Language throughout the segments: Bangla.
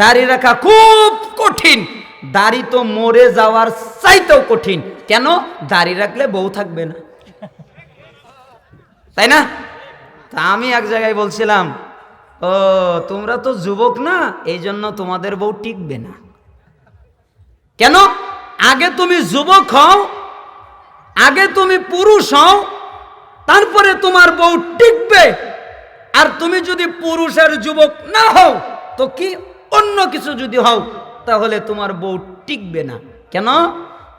দাড়ি রাখা খুব কঠিন। দাড়ি তো মরে যাওয়ার চাইতেও কঠিন। কেন? দাড়ি রাখলে বউ থাকবে না। তাই না? তা আমি এক জায়গায় বলছিলাম, ও, তোমরা তো যুবক না এই জন্য তোমাদের বউ টিকবে না। কেন? আগে তুমি যুবক হও, আগে তুমি পুরুষ হও, তারপরে তোমার বউ টিকবে। আর তুমি যদি পুরুষের যুবক না হও, তো কি অন্য কিছু যদি হও, তাহলে তোমার বউ টিকবে না। কেন?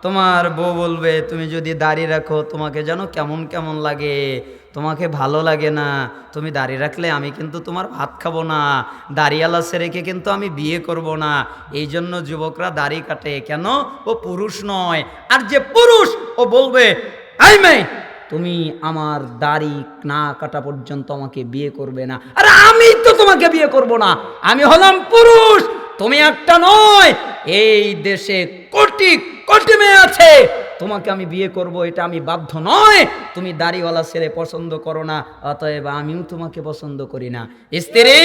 তোমার বউ বলবে, তুমি যদি দাড়ি রাখো, তোমাকে যেন কেমন কেমন লাগে, তোমাকে ভালো লাগে না। তুমি দাড়ি রাখলে আমি কিন্তু তোমার ভাত খাব না। দাড়িওয়ালা ছেড়েকে কিন্তু আমি বিয়ে করব না। এই জন্য যুবকরা দাড়ি কাটে। কেন? ও পুরুষ নয়। আর যে পুরুষ, ও বলবে আই তুমি আমার দাড়ি না কাটা পর্যন্ত আমাকে বিয়ে করবে না। আর আমি তো তোমাকে বিয়ে করব না। আমি হলাম পুরুষ, তুমি একটা নয়। এই দেশে কোটি কোটি মেয়ে আছে। তোমাকে আমি বিয়ে করব, এটা আমি বাধ্য নয়। তুমি দাড়িওয়ালা ছেলে পছন্দ করো না, অতএব আমিও তোমাকে পছন্দ করি না। স্ত্রী,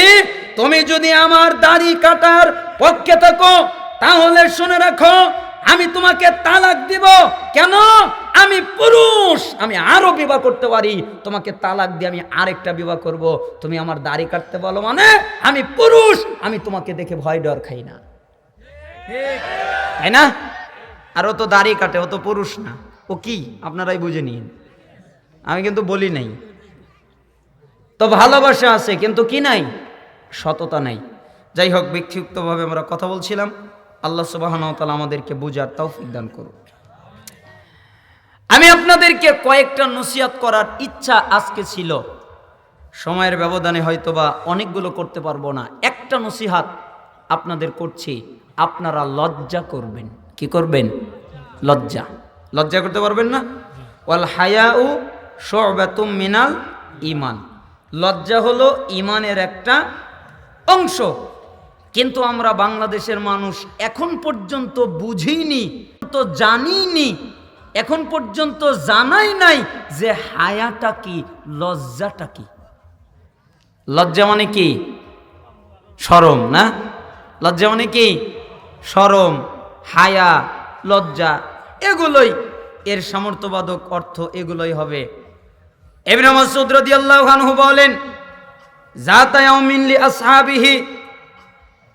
তুমি যদি আমার দাড়ি কাটার পক্ষে থাকো, তাহলে শুনে রাখো, আমি তোমাকে তালাক দিব। কেন? আমি পুরুষ, আমি আরও বিবাহ করতে পারি। তোমাকে তালাক দিয়ে আমি আরেকটা বিবাহ করব। তুমি আমার দাড়ি কাটতে বলো মানে আমি পুরুষ, আমি তোমাকে দেখে ভয় ডর খাই না। তাই না? আর ও তো দাড়ি কাটে, ও তো পুরুষ না। ও কি? আপনারাই বুঝে নিন। আমি কিন্তু বলি নাই। তো ভালোবাসা আছে, কিন্তু কি নাই? সততা নাই। যাই হোক ব্যক্তিগতভাবে আমরা কথা বলছিলাম। আল্লাহ সুবাহতাল আমাদেরকে বুঝার তৌফিক দান আমি আপনাদেরকে কয়েকটা নসিয়াত করার ইচ্ছা আজকে ছিল। সময়ের ব্যবধানে হয়তোবা অনেকগুলো করতে পারব না। একটা নসিহাত আপনাদের করছি, আপনারা লজ্জা করবেন। কি করবেন? লজ্জা। লজ্জা করতে পারবেন না? ওয়াল হায়াউ শোবাতুম মিনাল ইমান লজ্জা হলো ইমানের একটা অংশ। কিন্তু আমরা বাংলাদেশের মানুষ এখন পর্যন্ত বুঝিনি, তো জানিনি এখন পর্যন্ত জানাই নাই যে হায়াটা কি, লজ্জাটা কি? লজ্জা মানে কি? সরম, না? লজ্জা মানে কি? সরম, হায়া, লজ্জা, এগুলোই এর সামর্থ্যবাদক অর্থ এগুলোই হবে। এবিন বলেন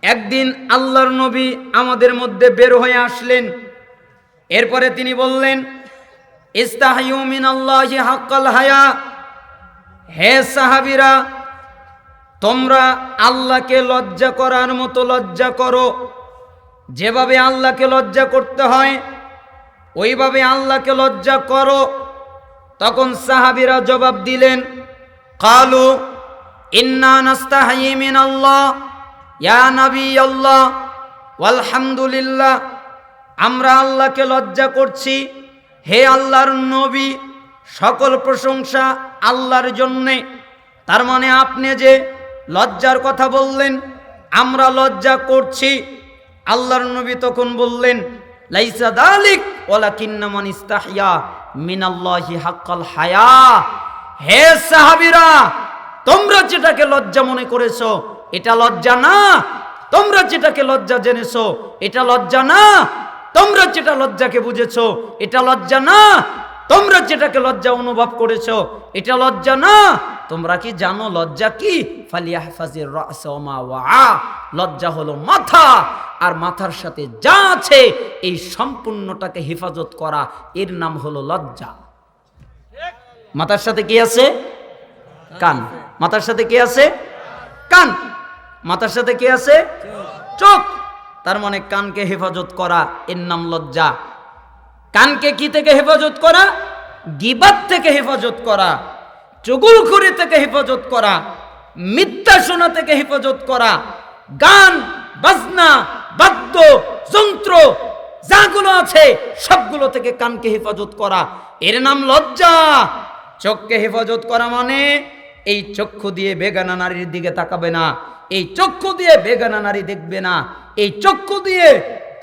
একদিন আল্লাহর নবী আমাদের মধ্যে বের হয়ে আসলেন। এরপরে তিনি বললেন আল্লাহি হায়া। হে সাহাবিরা, তোমরা আল্লাহকে লজ্জা করার মতো লজ্জা করো। যেভাবে আল্লাহকে লজ্জা করতে হয়, ওইভাবে আল্লাহকে লজ্জা করো। তখন সাহাবিরা জবাব দিলেন, কালু ইন্না আল্লাহ ইয়া নবী আল্লাহ আলহামদুলিল্লাহ আমরা আল্লাহকে লজ্জা করছি। হে আল্লাহর নবী, সকল প্রশংসা আল্লাহর জন্যে। তার মানে আপনি যে লজ্জার কথা বললেন, আমরা লজ্জা করছি। আল্লাহর নবী তখন বললেন, লাইসা দালিক ওলা কিন্নামান ইস্তাহিয়া মিনাল্লাহি হাক্কাল হায়া। হে সাহাবীরা, তোমরা যেটাকে লজ্জা মনে করেছ, এটা লজ্জা না। তোমরা যেটাকে লজ্জা জেনেছো, এটা লজ্জা না। তোমরা যেটা লজ্জাকে বুঝেছ, এটা লজ্জা না। তোমরা যেটাকে লজ্জা অনুভব করেছ, এটা লজ্জা না। তোমরা কি জানো লজ্জা কি? লজ্জা হলো মাথা। আর মাথার সাথে যা আছে, এই সম্পূর্ণটাকে হেফাজত করা, এর নাম হলো লজ্জা। মাথার সাথে কি আছে? কান। মাথার সাথে কি আছে? কান। মাথার সাথে কি আছে? চোখ। তার মানে কানকে হেফাজত করা, এর নাম লজ্জা। কানকে কি থেকে হেফাজত করা? গিবাত থেকে হেফাজত করা, চুগুলখুরি থেকে হেফাজত করা মিথ্যা শোনা থেকে হেফাজত করা, গান, বাজনা, বাদ্য, যন্ত্র, যাগুলো আছে, সবগুলো থেকে কানকে হেফাজত করা। এর নাম লজ্জা। চোখকে হেফাজত করা মানে এই চক্ষু দিয়ে বেগানা নারীর দিকে তাকাবে না। এই চক্ষু দিয়ে বেগানা নারী দেখবে না, এই চক্ষু দিয়ে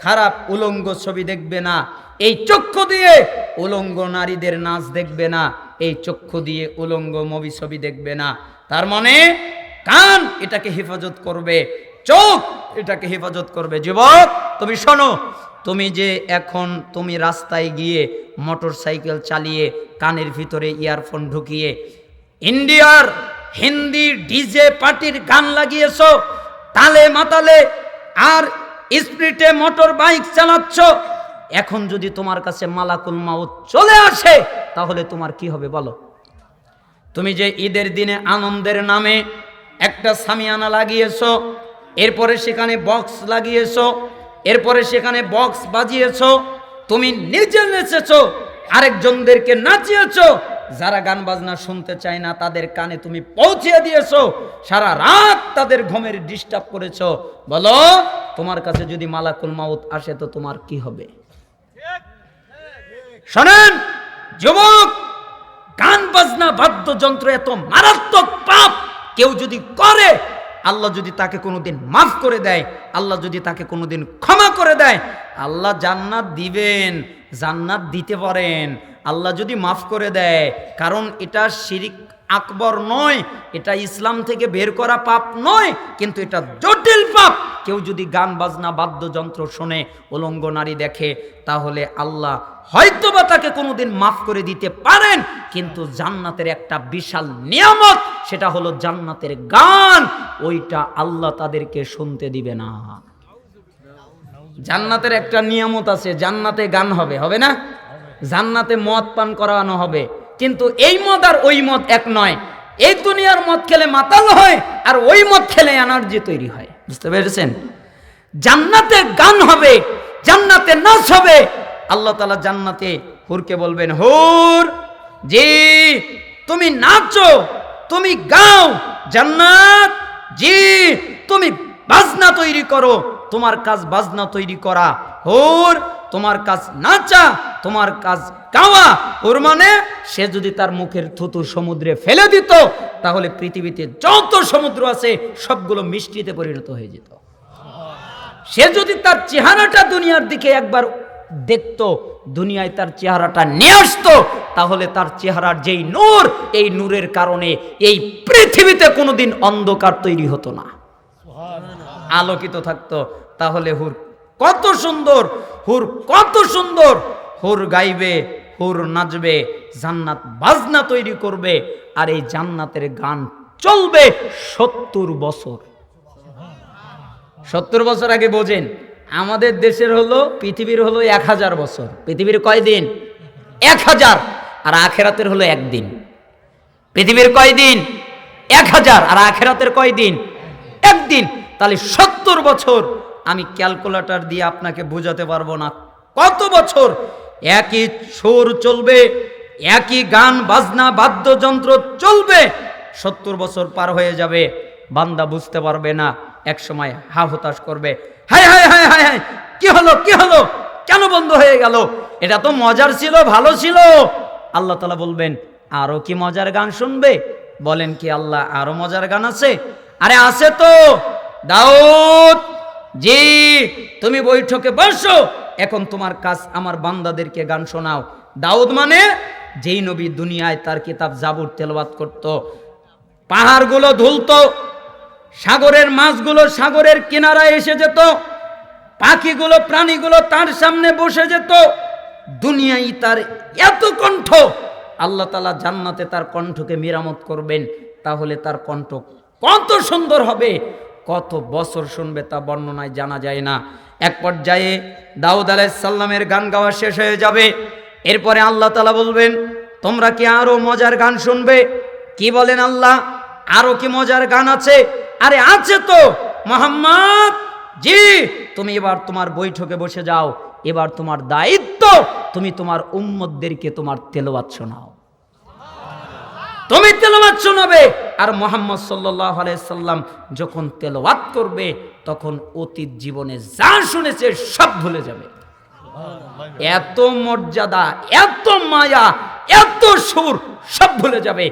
খারাপ উলঙ্গ ছবি দেখবে না, এই চক্ষু দিয়ে উলঙ্গ নারীদের নাচ দেখবে না, এই চক্ষু দিয়ে উলঙ্গ মবি ছবি দেখবে না। তার মানে কান এটাকে হেফাজত করবে, চোখ এটাকে হেফাজত করবে। যুবক, তুমি শোনো, তুমি যে এখন তুমি রাস্তায় গিয়ে মোটর চালিয়ে কানের ভিতরে ইয়ারফোন ঢুকিয়ে ইন্ডিয়ার হিন্দি ডিজে পার্টির গান লাগিয়েছ, তালে মাতালে আর স্পিডে মোটর বাইক চালাচ্ছ। এখন যদি তোমার কাছে মালাকুল মাউত চলে আসে, তাহলে তোমার কি হবে বলো? তুমি যে ঈদের দিনে আনন্দের নামে একটা সামিয়ানা লাগিয়েছো, এরপরে সেখানে বক্স লাগিয়েছ, এরপরে সেখানে বক্স বাজিয়েছো, তুমি নিজে নেচেছ, আরেকজনদেরকে নাচিয়েছো যারা গান বাজনা শুনতে চায় না, তাদের কানে তুমি পৌঁছিয়ে দিয়েছ। সারা রাত তাদের ঘুমের ডিস্টার্ব করেছ। বলো, তোমার কাছে যদি মালাকুল মাউত আসে, তো তোমার কি হবে? শোনেন, যুবক, গান বাজনা বাদ্যযন্ত্র এত মারাত্মক পাপ কেউ যদি করে আল্লাহ যদি তাকে কোনো দিন মাফ করে দেয়, আল্লাহ যদি তাকে কোনো দিন ক্ষমা করে দেয়, আল্লাহ জান্নাত দিবেন, জান্নাত দিতে পারেন। আল্লাহ যদি মাফ করে দেয়, কারণ এটা শিরিক আকবর নয়, এটা ইসলাম থেকে বের করা পাপ নয়, কিন্তু এটা জটিল পাপ। কেউ যদি গান, বাজনা, বাদ্যযন্ত্র শোনে, উলঙ্গ নারী দেখে, তাহলে আল্লাহ হয়তোবা তাকে কোনোদিন মাফ করে দিতে পারেন, কিন্তু জান্নাতের একটা বিশাল নিয়ামত, সেটা হলো জান্নাতের গান। ওইটা আল্লাহ তাদেরকে শুনতে দিবে না। জান্নাতের একটা নিয়ামত আছে, জান্নাতে গান হবে হবে না? জান্নাতে মদ পান করানো হবে। কিন্তু এই মদ আর ওই মদ এক নয়। এই দুনিয়ার মদ খেলে মাতাল হয় আর ওই মদ খেলে এনার্জি তৈরি হয়। বুঝতে পেরেছেন? জান্নাতে গান হবে, জান্নাতে নাচ হবে। আল্লাহ তালা জান্নাতে হুরকে বলবেন, হুর, জি, তুমি নাচো, তুমি গাও, জান্নাত, জি, তুমি বাজনা তৈরি করো, তোমার কাজ বাজনা তৈরি করা। হুর তোমার কাজ নাচা, তোমার কাজ গাওয়া। ওর মানে সে যদি তার মুখের থুতু সমুদ্রে ফেলে দিত, তাহলে পৃথিবীতে যত সমুদ্র আছে, সবগুলো মিষ্টিতে পরিণত হয়ে যেত। সে যদি তার চেহারাটা দুনিয়ার দিকে একবার দেখতো, দুনিয়ায় তার চেহারাটা নিয়ে আসতো, তাহলে তার চেহারার যেই নূর, এই নূরের কারণে এই পৃথিবীতে কোনোদিন অন্ধকার তৈরি হতো না। আলোকিত থাকতো। তাহলে হুর কত সুন্দর। হুর কত সুন্দর। হুর গাইবে, হুর নাচবে, জান্নাত বাজনা তৈরি করবে, আর এই জান্নাতের গান চলবে সত্তর বছর। সত্তর বছর আগে বোঝেন, আমাদের দেশের হলো, পৃথিবীর হলো এক হাজার বছর। পৃথিবীর কয় দিন এক হাজার। আর আখেরাতের হলো একদিন। পৃথিবীর কয় দিন এক হাজার। আর আখেরাতের কয় দিন একদিন। তাহলে সত্তর বছর আমি ক্যালকুলেটর দিয়ে আপনাকে বোঝাতে পারব না। কত বছর একই সুর চলবে, একই গান, বাজনা, বাদ্যযন্ত্র চলবে, সত্তর বছর পার হয়ে যাবে, বান্দা বুঝতে পারবে না, এক সময় হা হতাশ করবে। হায় হায় হায় হায় হায় কি হলো কি হলো, কেন বন্ধ হয়ে গেল? এটা তো মজার ছিল, ভালো ছিল। আল্লাহ তালা বলবেন, আরও কি মজার গান শুনবে? বলেন কি, আল্লাহ, আরও মজার গান আছে? আরে, আছে তো। দাউদ জি, তুমি বৈঠকে বসো। এখন তোমার কাজ আমার বান্দাদেরকে গান শোনাও। দাউদ মানে যেই নবী দুনিয়ায় তার কিতাব জাবুর তেলবাদ করত। পাহাড়গুলো ধুলতো, সাগরের মাছগুলো সাগরের কিনারায় এসে যেত, পাখিগুলো, প্রাণীগুলো তার সামনে বসে যেত। দুনিয়ায় তার এত কণ্ঠ, আল্লাহ তালা জান্নাতে তার কণ্ঠকে মেরামত করবেন, তাহলে তার কণ্ঠ কত সুন্দর হবে। কত বছর শুনবে তা বর্ণনায় জানা যায় না। এক পর্যায়ে দাউদ আলাইসাল্লামের গান গাওয়া শেষ হয়ে যাবে। এরপরে আল্লাহ তালা বলবেন, তোমরা কি আরও মজার গান শুনবে? কি বলেন আল্লাহ? আরও কি মজার গান আছে? আরে আছে তো, মোহাম্মদ! জি, তুমি এবার তোমার বৈঠকে বসে যাও। এবার তোমার দায়িত্ব, তুমি তোমার উম্মতদেরকে তোমার তেলাওয়াত শোনাও। তুমি তেলাওয়াত শোনাবে। আর মোহাম্মদ সাল্লাহ সাল্লাম যখন তেলাওয়াত করবে তখন অতীত জীবনে যা শুনেছে সব ভুলে যাবে। এত মর্যাদা এত মায়া এত সুর সব ভুলে যাবে।